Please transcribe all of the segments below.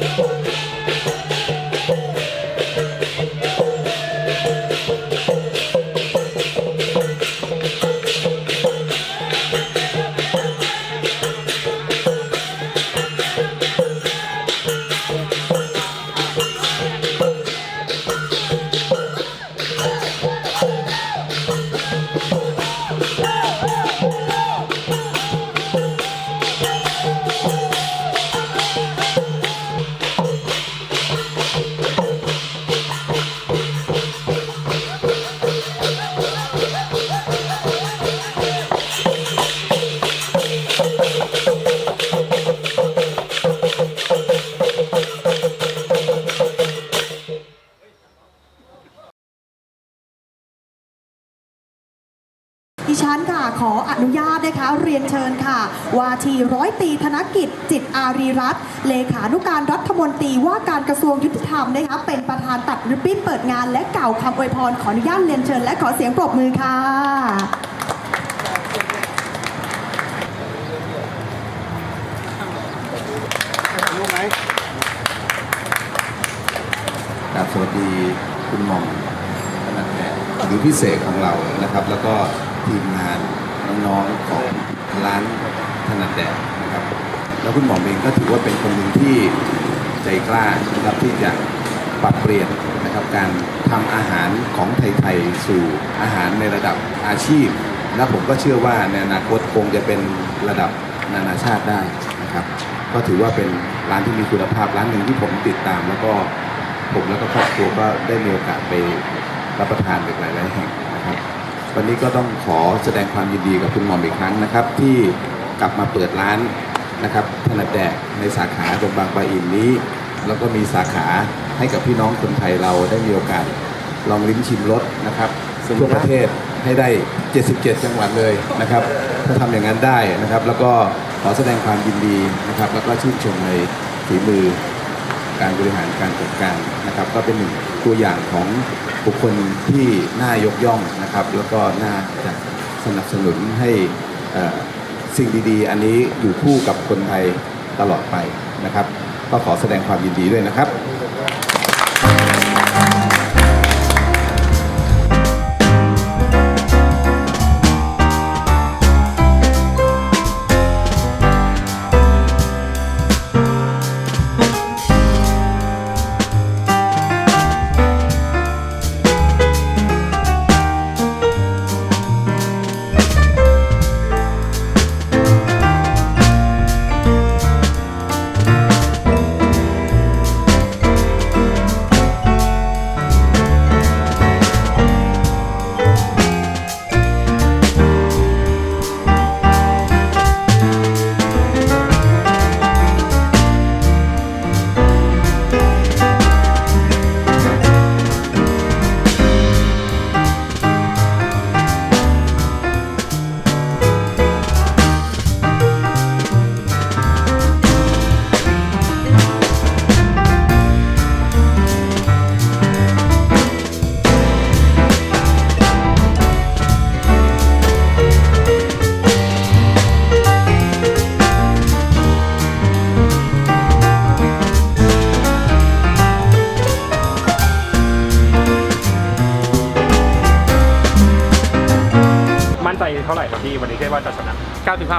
Oh. ว่าที่ร้อยตีธนกิจจิตอารีรัตน์เลขานุการรัฐมนตรีว่าการกระทรวงยุติธรรมนะคะเป็นประธานตัดริบบิ้นเปิดงานและกล่าวคำอวยพรขออนุญาตเรียนเชิญและขอเสียงปรบมือค่ะกับสวัสดีคุณหม่อมคณะแพทย์หรือพิเศษของเรานะครับ แล้วก็ทีมงานน้องๆของร้าน ถนัดแดดนะครับ แล้วคุณหมอมเองก็ถือว่าเป็นคนหนึ่งที่ใจกล้านะครับที่จะปรับเปลี่ยนนะครับการทำอาหารของไทยๆสู่อาหารในระดับอาชีพ และผมก็เชื่อว่าในอนาคตคงจะเป็นระดับนานาชาติได้นะครับ ก็ถือว่าเป็นร้านที่มีคุณภาพร้านหนึ่งที่ผมติดตาม แล้วก็ผมแล้วก็ครอบครัวก็ได้มีโอกาสไปรับประทานอีกหลายๆแห่งนะครับ วันนี้ก็ต้องขอแสดงความยินดีกับคุณหมอมอีกครั้งนะครับที่ กลับมาเปิดร้านนะครับถนัดแดกในสาขาตรงบางปะอินนี้ แล้วก็มีสาขาให้กับพี่น้องคนไทยเราได้มีโอกาส ลองลิ้มชิมรสนะครับทั่วประเทศให้ได้ 77 จังหวัดเลยนะครับ ถ้าทำอย่างนั้นได้นะครับ แล้วก็ขอแสดงความยินดีนะครับ แล้วก็ชื่นชมในฝีมือการบริหารการจัดการนะครับ ก็เป็นหนึ่งตัวอย่างของบุคคลที่น่ายกย่องนะครับ แล้วก็น่าจะสนับสนุนให้อ่อ สิ่งดีๆ อันนี้อยู่คู่กับคนไทยตลอดไปนะครับ ก็ขอแสดงความยินดีด้วยนะครับ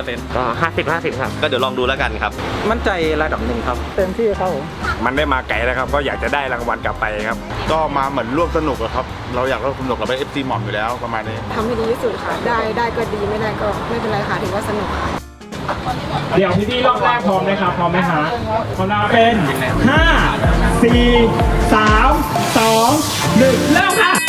เปอร์เซ็นต์ก็50 50ครับก็เดี๋ยวลองดูแล้วกันครับ มั่นใจระดับหนึ่งครับมันได้มาไกลแล้วครับ ก็อยากจะได้รางวัลกลับไปครับ ก็มาเหมือนร่วมสนุกอะครับ เราอยากร่วมสนุกเราเป็นเอฟซีหม่อมอยู่แล้วประมาณนี้ ทำให้ดีที่สุดค่ะ ได้ได้ก็ดีไม่ได้ก็ไม่เป็นไรค่ะถือว่าสนุกค่ะ เดี๋ยวพี่พี่รอบแรกพร้อมไหมครับพร้อมไหมฮะพร้อมแล้วเป็น 5 4 3 2 1เริ่มค่ะ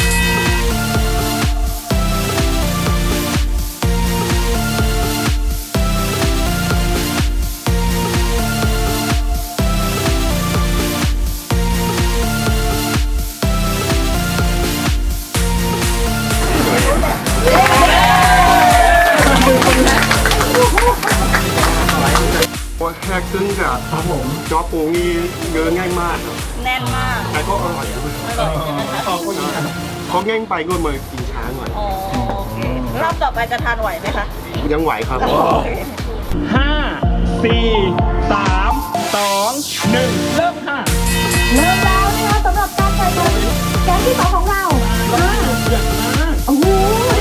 โอ้ยแค่ครึ่งกับครับผมจอปูนี่เยอะง่ายมากครับแน่นมากแต่ก็อร่อยนะเขาแง่งไปก็มากินช้าหน่อยอ๋อโอเครอบต่อไปจะทานไหวไหมคะยังไหวครับห้าสี่สามสองหนึ่งเริ่มค่ะเริ่มแล้วนะคะสำหรับการแข่งขันแก๊งที่สองของเราอ่าโอ้โหนะคะรู้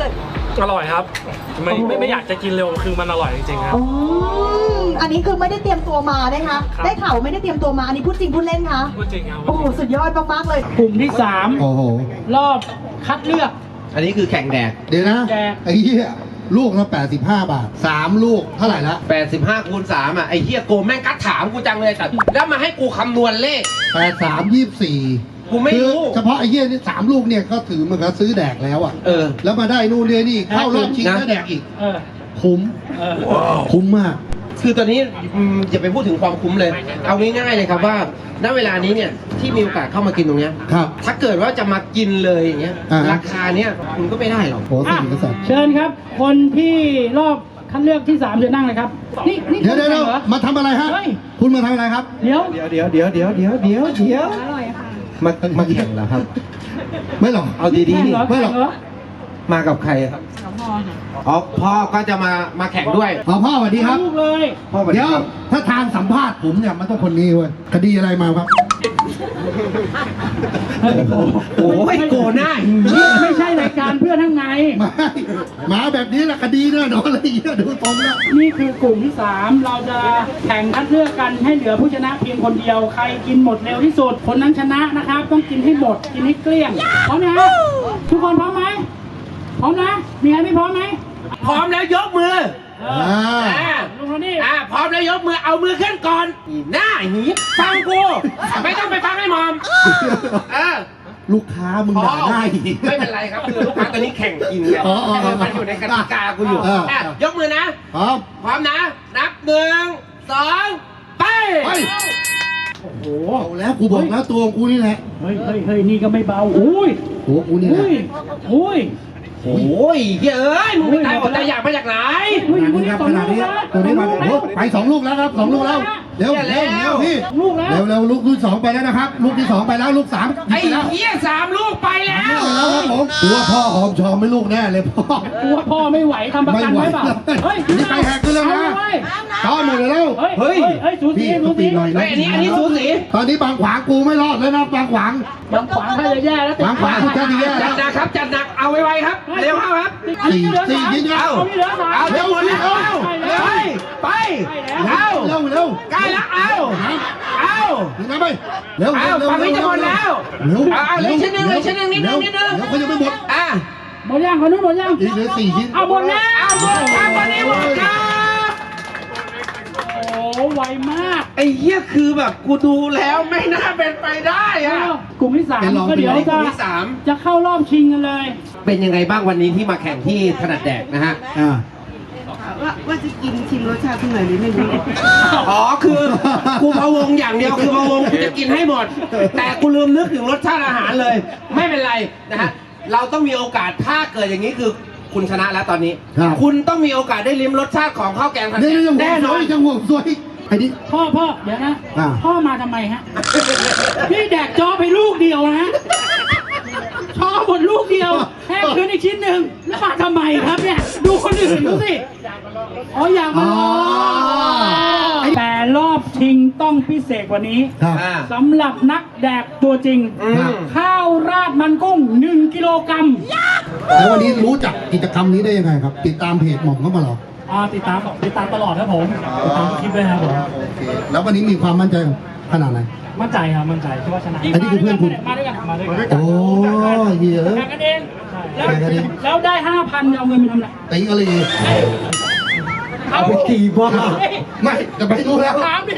สึกอร่อยครับไม่ไม่ไม่อยากจะกินเร็วคือมันอร่อยจริงๆครับ อืมอันนี้คือไม่ได้เตรียมตัวมานะคะ ครับ ได้ข่าวไม่ได้เตรียมตัวมา อันนี้พูดจริงพูดเล่นคะ พูดจริงครับ โอ้โห สุดยอดมากๆเลย กลุ่มที่สามโอ้โหรอบคัดเลือก อันนี้คือแข่งแดก เดี๋ยวนะ แก ไอ้เหี้ย ลูกละ85 บาท 3 ลูกเท่าไหร่ละ85คูณ3อะ ไอ้เฮียโกแม่งกัดถามกูจังเลยแต่แล้วมาให้กูคำนวณเลข 8 3 24 กูไม่รู้คือเฉพาะไอ้เหี้ยนี่สามลูกเนี่ยก็ถือเหมือนกับซื้อแดกแล้วอะเออ แล้วมาได้นู่นเนี่ยนี่เข้ารอบชิงนะ แล้วแดกอีก เออ คุ้มเออ คุ้มมาก คือตอนนี้อืมอย่าไปพูดถึงความคุ้มเลย เอาง่ายๆเลยครับว่า ณ เวลานี้เนี่ยที่มีโอกาสเข้ามากินตรงเนี้ย ครับ ถ้าเกิดว่าจะมากินเลยอย่างเงี้ย อ่าฮะ ราคาเนี้ยคุณก็ไม่ได้หรอกโอ้สิ่งกษัตริย์เชิญครับ คนที่รอบคัดเลือกที่สามเชิญนั่งเลยครับ นี่นี่เดี๋ยวเดี๋ยวคนเดี๋ยวแข่งหรอ มาทำอะไรฮะ เฮ้ย คุณมาทำอะไรครับ เดี๋ยว เดี๋ยวเดี๋ยวเดี๋ยวเดี๋ยวเดี๋ยวเดี๋ยวเดี๋ยว มามาแข่งแล้วครับ ไม่หรอกเอาดีแข่งเหรอไม่หรอกแข่งเหรอๆมากับใครครับอ๋อพ่อก็จะมามาแข่งด้วยเอาพ่อสวัสดีครับลูกเลยพ่อสวัสดีเดี๋ยวครับถ้าทางสัมภาษณ์ผมเนี่ยมันต้องคนนี้เว้ยคดีอะไรมาครับ โอ้ยโกหน้าอย่างนี้ไม่ใช่รายการเพื่อนทั้างในไม่หมาแบบนี้แหละคดีแน่นอนเลยเหี้ยดูตรงแล้วนี่คือกลุ่มที่3เราจะแข่งคัดเลือกกันให้เหลือผู้ชนะเพียงคนเดียว ใครกินหมดเร็วที่สุด คนนั้นชนะนะครับ ต้องกินให้หมด กินให้เกลี้ยง พร้อมนะฮะทุกคนพร้อมไหม พร้อมนะ มีใครไม่พร้อมไหม พร้อมแล้วยกมือเออ่าออ่า ลุงคนนี้อ่าพร้ อมแล้วยกมือเอามือขึ้นก่อนอีหน้าหีฟังกูไม่ต้องไปฟังให้มอมเออลูกค้ามึงด่าได้อีกไม่เป็นไรครับคือลูกค้าตอนนี้แข่งกินไงอ๋ออ๋ออ๋อมันอยู่ในกติกากูอยู่เอออะยกมือนะครับพร้อมนะ นับหนึ่งสองไปไปโอ้โหเอาแล้วกูบอกแล้วตัวของกูนี่แหละเฮ้ยเฮ้ยเฮ้ยนี่ก็ไม่เบาอุ้ยโอ้กูนี่แหละอุ้ยอุ้ย โอ้ยเฮ้ยเอ้ยมึงไม่ตายอดตายอยากมาจากไหนอุ้ยขนาดอุ้ยนี้ครับสองขนาดลูกนี้แล้วตัวนี้มาสองโอ้ลูกไปสองลูกแล้วครับสองลูกแล้ว เร็วเหี้ยเร็วแล้วเร็วพี่ลูกแล้ว เร็วเร็วลูกที่สองไปแล้วนะครับ ลูกที่สองไปแล้วลูกสามไอ้ไปแล้วเหี้ยสามลูกไปแล้วไปแล้วครับผมกลัวพ่อหอมชอมไม่ลูกแน่เลยพ่อ กลัวพ่อไม่ไหวทำประกันไว้เปล่าเฮ้ยนี่ไปแหกกันแล้วนะ เอาเลยชอมหมดเลยแล้วเฮ้ยเฮ้ยเฮ้ยสูสีพี่สูต้องตีสีหน่อยเฮ้นะยอันนี้อันนี้สูสี ตอนนี้บางขวางกูไม่รอดแล้วนะบางขวาง บางขวางถ้าจะแย่แล้วติดบางขวางกูจะดีแย่จัดหนักครับจัดหนักเอาไวๆครับ เร็วเข้าครับ อันนี้เหลือสามสี่สี่ยิงเอาเอานี่เหลือสามเอาจะหมดแล้วเอาไปเร็แล้ววไปเอา เร็วเร็วใกล้แล้วเอาเอาถึงนะไปเร็วเอาเร็วฝั่งนี้จะหมดแล้วเร็วเอาเอาเลยชิ้นหนึ่งเลยชิ้นหนึ่งนิดนึงนิดนึงเร็วเขายังไม่หมดอะหมดยังคนนู้นหมดยังอีกเหลือสี่ชิ้นเอาหมดแล้วเอาหมดครับวันนี้หมดครับโอ้ไวมากไอ้เหี้ยคือแบบกูดูแล้วไม่น่าเป็นไปได้อะกลุ่มที่สามเป็นรองก็เดี๋ยวกลุ่จะมที่สามจะเข้ารอบชิงกันเลย เป็นยังไงบ้างวันนี้ที่มาแข่งที่ถนัดแดกนะฮะ อ่า ว่าว่าจะกินชิมรสชาติที่ไหนหรือไม่รู้อ๋อคือกูพะวงอย่างเดียวคือพะวงกูจะกินให้หมด แต่กูลืมนึกถึงรสชาติอาหารเลย ไม่เป็นไรนะฮะเราต้องมีโอกาสถ้าเกิดอย่างนี้คือคุณชนะแล้วตอนนี้ ครับ คุณต้องมีโอกาสได้ลิ้มรสชาติของข้าวแกงผัดเดี๋ยวเดี๋ยวแน่นอนยังห่วงสวยไอ้นี่ พ่อพ่อเดี๋ยวนะ อ่า พ่อมาทำไมฮะ พี่แดกจอไปลูกเดียวนะฮะ ชอบหมดลูกเดียวแค่คืนอีกชิ้นหนึ่งแล้วมาทำไมครับเนี่ย ดูคนอื่นดูสิอ๋ออยากมาลอง แต่รอบชิงต้องพิเศษกว่านี้ครับ อ่า สำหรับนักแดกตัวจริงอืมข้าวราดมันกุ้ง 1 กิโลกรัมแล้ววันนี้รู้จักกิจกรรมนี้ได้ยังไงครับ ติดตามเพจหม่อมเข้ามาเหรออ่าติดตามติดตามตลอดครับผมติดตามทุกคลิปด้วยครับผมโอเคแล้ววันนี้มีความมั่นใจขนาดไหน มั่นใจครับมั่นใจคิดว่าชนะอันนี้คือเพื่อนคุณ มาด้วยกันมาด้วยกันโอ้เหี้ย แข่งกันเองแล้วแข่งกันเอง แล้วได้ห้าพันเอาเงินไปทำอะไรตีกะลีเอาไปตีบ้าไม่จะไปรู้แล้วถามดี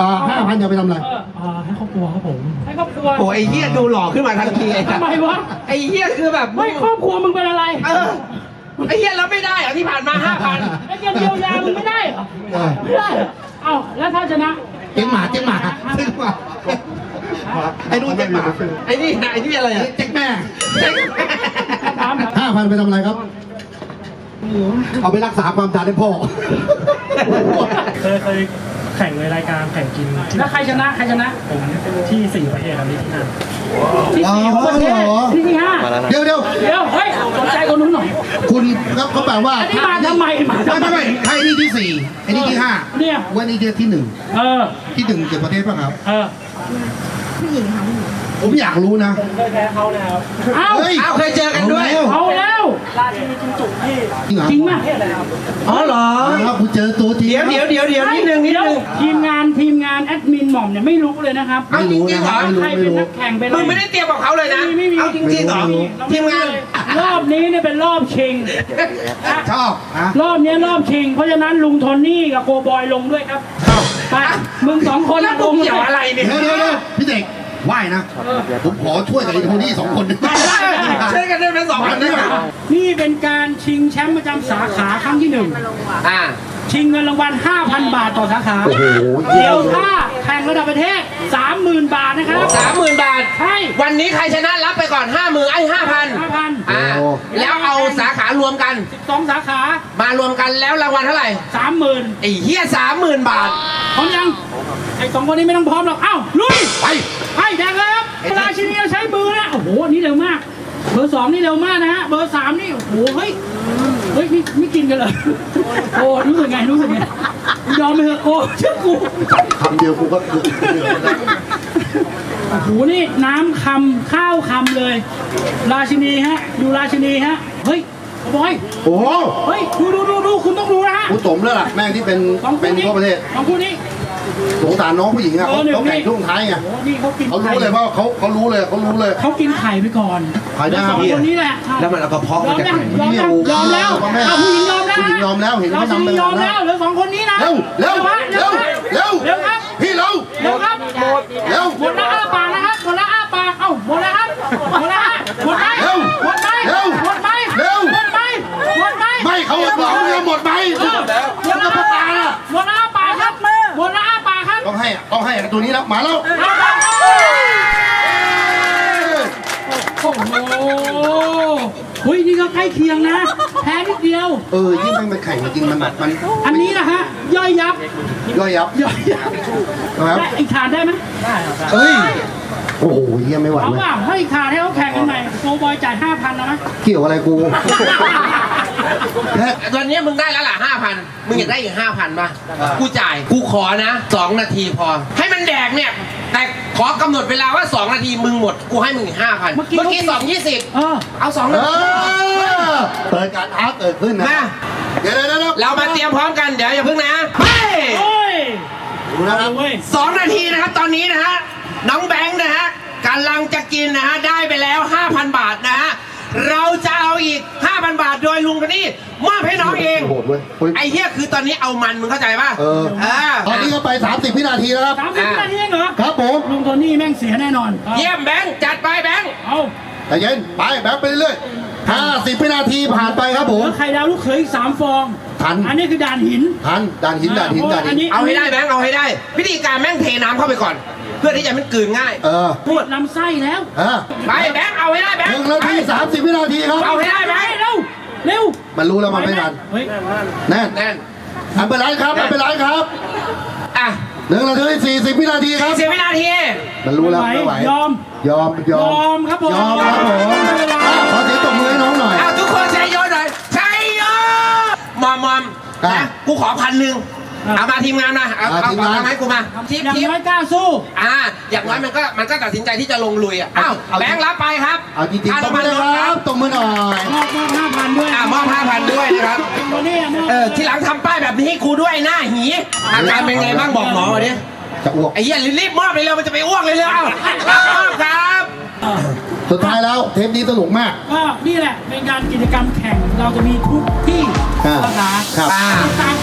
อ่าห้าพันจะไปทำอะไร ๆเอออ่าให้ครอบครัวครับผมให้ครอบครัวโอ้ไอ้เหี้ยดูหล่อขึ้นมาทันทีไอ้สัสทำไมวะไอ้เหี้ยคือแบบไม่ครอบครัวมึงเป็นอะไรเออไอ้เหี้ยเราไม่ได้เหรอที่ผ่านมาห้าพันไอ้เงินเยียวยามึงไม่ได้เหรอเออไม่ได้เหรอเอ้าแล้วถ้าชนะ เจ๊งหมาเจ๊งหมาเจ๊งหมาไอ้นู่นเจ๊งหมาไอ้นี่ไอ้นี่อะไรไอ้อะเจ๊งแม่ถามห้าพันไปทำอะไรครับเอาไปรักษาความดันให้พ่อเคยเคยแข่งในรายการแข่งกินที่แล้วใครชนะใครชนะผมที่สี่ประเทศครับนี่ที่ห้าที่สี่ของประเทศอ๋อที่ที่ห้าเดี๋ยวเดี๋ยวเดี๋ยวเฮ้ยส นใจคนนู้นหน่อย คุณก็เขาแปลว่าอันนี้มาทำไมมาไม่ทำไมไม่ไม่ใครนี่ที่สี่ไอ้นี่ที่ห้าเนี่ย วันนี้ที่ที่หนึ่งเออ ที่หนึ่งเกี่ยวกับประเทศป่ะครับ เออผู้หญิงค่ะผู้หญิงโผมอยากรู้นะผมเคยแพ้เขานะครับเอ้าเฮ้ยอ้าวเคยเจอกันด้วย เอาแล้วราชินีจิงจุกที่จริงเหรอจริงป่ะประเทศอะไรครับอ๋อเหรอครับกูเจอตัวจริงเดี๋ยวเดี๋ยวเดี๋ยวเดี๋ยวนิดนึงนิดเดี๋ยวนึงทีมงานทีมงานแอดมินหม่อมเนี่ยไม่รู้เลยนะครับเอาจริงๆเหรอไม่รู้ใครไม่เป็นรู้ นักแข่งเป็นอะมึไรงไม่ได้เตรียมกับเขาเลยนะ ไม่มีไม่มี เอาจริงๆเหรอไม่รู้ทีมงาน รอบนี้เนี่ยเป็นรอบชิง ชอบนะรอบเนี้ยรอบชิง เพราะฉะนั้นลุงโทนี่กับโกบอยลงด้วยครับชอบไปมึงสองคนแล้วลมึงงเกี่ยวอะไรเนี่ยเดี๋ยวเดี๋ยวเดี๋ยวพี่เด็กไหว้นะ ผมขอช่วยกับไอ้คนนี้สองคนได้ช่วยกันได้ไหมสองคนได้ไหมนี่เป็นการชิงแชมป์ประจำสาขาครั้งที่หนึ่งอ่าชิงเงินรางวัล 5,000 บาทต่อสาขาโอ้โหเดี๋ยวถ้าแข่งระดับประเทศ 30,000 บาทนะครับสามหมื่นบาท ใช่ วันนี้ใครชนะรับไปก่อนห้าหมื่นไอ้ห้าพัน5,000อ่า แล้วเอาสาขารวมกัน สองสาขามารวมกันแล้วรางวัลเท่าไหร่30,000ไอ้เหี้ยสามหมื่นบาท พร้อมยังไอ้สองคนนี้ไม่ต้องพร้อมหรอกเอ้าลุยไปให้แดงเลยครับราชินีเราใช้มือนะโอ้โหอันนี่เร็วมาก เบอร์สองนี่เร็วมากนะฮะเบอร์สามนี่โอ้โหเฮ้ยเฮ้ยนี่นี่กินกันเหรอโอ้รู้สึกไงรู้สึกไง ยอมไปเถอะโอ้เชื่อกูคำเดียวกูก็เกือบโอ้โหนี่น้ำคำข้าวคำเลย ราชินีฮะ ดูราชินีฮะ เฮ้ยบอย โอ้โหเฮ้ย ดูดูดูดูคุณต้องดูนะฮะ กูสมแล้วล่ะแม่งที่เป็นสองเป็นนี้ทั่วประเทศสองคู่นี้ สงสารน้องผู้หญิงอะเขาเออหนึ่งเขาแข่งนี่ช่วงท้ายไงโอ้โหนี่เขากินเขาไข่รู้เลยว่าเขาเขารู้เลยเขารู้เลยเขากินไข่ไปก่อนไข่หน้าสองคนนี้แหละแล้วมันเอากระเพาะยอมามจากยังไหนยอมยังยอมแล้วพ่อแม่เอาผู้หญิงยอมแล้วผู้หญิงยอมแล้วเห็นเราเขาชิทำไปยอมแล้แล้ววเหลือสองคนนี้นะเร็วเร็วฮะเร็วเร็วเร็วครับพี่เร็วเร็วครับเร็วหมดละอ้าปากนะครับหมดละอ้าปากเอ้าหมดแล้วครับหมดละฮะหมดไหมเร็วหมดไหมเร็วหมดไหมเร็วหมดไหมหมดไหมไม่เขาบอกเรือหมดไห ปากครับต้องให้ต้องให้ตัวนี้แล้วมาแล้วเอาครับโอ้โหเฮ้ยนี่ก็ใกล้เคียงนะ แพ้นิดเดียว เออยิ่งมันไปแข่งจริงๆมันแบบมันอันนี้นะฮะ ย่อยยับ ย่อยยับย่อยยับนะครับได้อีกถาดได้ไหมเฮ้ยโอ้โหเยี่ยไม่ไหวเอาเลยว่าให้อีกถาดให้เขาแข่งกันใหม่โกบอยจ่ายห้าพันนะไหมเกี่ยวอะไรกูแค่ ตอนนี้มึงได้แล้วล่ะห้าพันมึงอยากได้อีกห้าพันป่ะกูจ่ายกูขอนะสองนาทีพอ ให้มันแดกเนี่ย แต่ขอกำหนดเวลาว่าสองนาทีมึงหมด กูให้มึงอีกห้าพันเมื่อกี้สองยี่สิบเออเอาสองเอนาทีอเปิดการอาร์ตเกิดขึ้นนะมาเดี๋ยวเดี๋ยวเดี๋ยวเรามาเตรียมพร้อมกันเดี๋ยวอย่าเพิ่งนะไปโอ้ยดูนะครับเว้ยสองนาทีนะครับตอนนี้นะฮะน้องแบงค์นะฮะกำลังจะกินนะฮะได้ไปแล้ว 5,000 บาทนะฮะ เราจะเอาอีก 5,000 บาทโดยลุงคนนี้มอบให้น้องเองโหดเว้ยเฮ้ย ไอ้เหี้ยคือตอนนี้เอามันมึงเข้าใจป่ะเออ เออตอนนี้ก็ไป 30 วินาทีแล้วครับ สามสิบนาทีเองเหรอครับผมลุงโทนี่แม่งเสียแน่นอนเอาเยี่ยมแบงค์จัดไปแบงค์เอาแต่เย็น ไปแบกไปเรื่อยๆ50 วินาทีผ่านไปครับผม แล้วไข่ดาวลูกเขยอีกสามฟองทัน อันนี้คือด่านหินทันด่านหินด่านหินด่านหินเอาให้ได้แบงค์เอาให้ได้วิธีการแม่งเทน้ำเข้าไปก่อนเพื่อที่จะมันกลืนง่ายเออปวดลำไส้แล้วเออไปแบงค์เอาให้ได้แบงหค์นึ่งนาทีไป30วินาทีครับ เอาให้ได้แบไปงค์ เร็ว เร็วมันรู้แล้วมันไม่ทันเฮ้ยแน่นแน่นอันเป็นไรครับอันเป็นไรครับอะหนึ่งนาที40วินาทีครับสิบวินาทีมันรู้แล้วไม่ไม่ไหไหววยอม ยอม ยอม ยอมครับผม ยอมครับผมไม่เป็นไรอะขอเสียงตบมือให้น้องหน่อย เอาทุกคนใช้โยนหน่อยใช้โยมอมมอมอะ นะกูขอพันหนึ่งอะ เอามาทีมงานมาเอาอะเอาทีมเอางานตังค์ให้กูมาทีมอย่างทีมน้อยกล้าสู้อ่าอย่างน้อยมันก็มันก็ตัดสินใจที่จะลงลุยอะอ้าวเอาแบงค์รับไปครับเอาจริงๆตบค่ามือน้ำเลมันยรถคครัรับบตบมือหน่อยมอบมอบห้าพันด้วยอ่ามอบห้าพันด้วยนะครับลุงโทนี่ะมอบเออทีหลังทำป้ายแบบนี้ให้กูด้วยหน้าหีอาการเป็นไงบ้างบอกหมอมาดิจะอ้วกไอ้เหี้ยรีบๆมอบเลยเร็วมันจะไปอ้วกเลยเร็วเอ้ามอบครับสุดท้ายแล้วเทปนี้สนุกมาก ก็นี่แหละเป็นการกิจกรรมแข่งเราจะมีทุกที่อ่าสาขาครับอ่าติดตาม